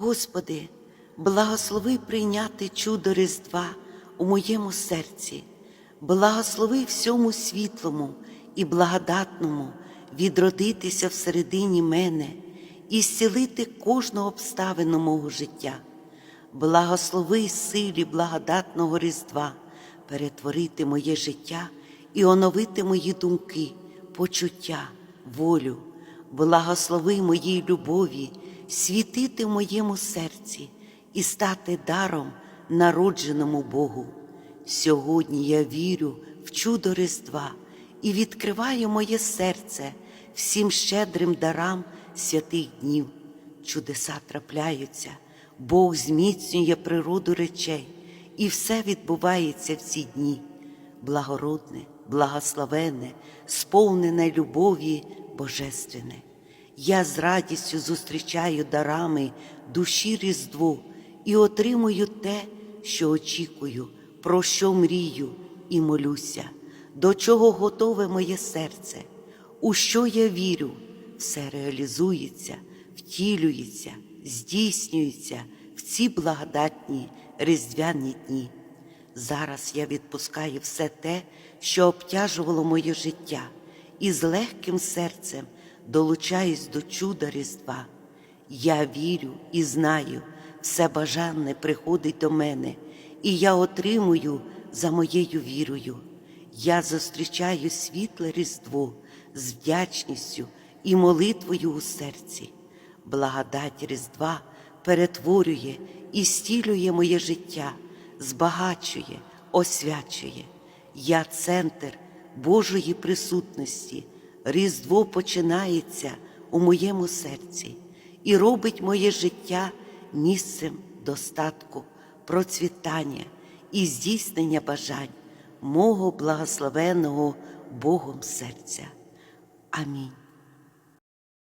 Господи, благослови прийняти чудо Різдва у моєму серці, благослови всьому світлому і благодатному відродитися всередині мене і зцілити кожну обставину мого життя. Благослови силі благодатного Різдва перетворити моє життя і оновити мої думки, почуття, волю. Благослови моїй любові світити в моєму серці і стати даром народженому Богу. Сьогодні я вірю в чудо Різдва і відкриваю моє серце всім щедрим дарам святих днів. Чудеса трапляються, Бог зміцнює природу речей, і все відбувається в ці дні. Благородне, благословенне, сповнене любові Божественне. Я з радістю зустрічаю дарами душі Різдву і отримую те, що очікую, про що мрію і молюся, до чого готове моє серце, у що я вірю, все реалізується, втілюється, здійснюється в ці благодатні різдвяні дні. Зараз я відпускаю все те, що обтяжувало моє життя, і з легким серцем долучаюсь до чуда Різдва. Я вірю і знаю, все бажане приходить до мене, і я отримую за моєю вірою. Я зустрічаю світле Різдво з вдячністю і молитвою у серці. Благодать Різдва перетворює і стілює моє життя, збагачує, освячує. Я центр Божої присутності. Різдво починається у моєму серці і робить моє життя місцем достатку, процвітання і здійснення бажань мого благословеного Богом серця. Амінь.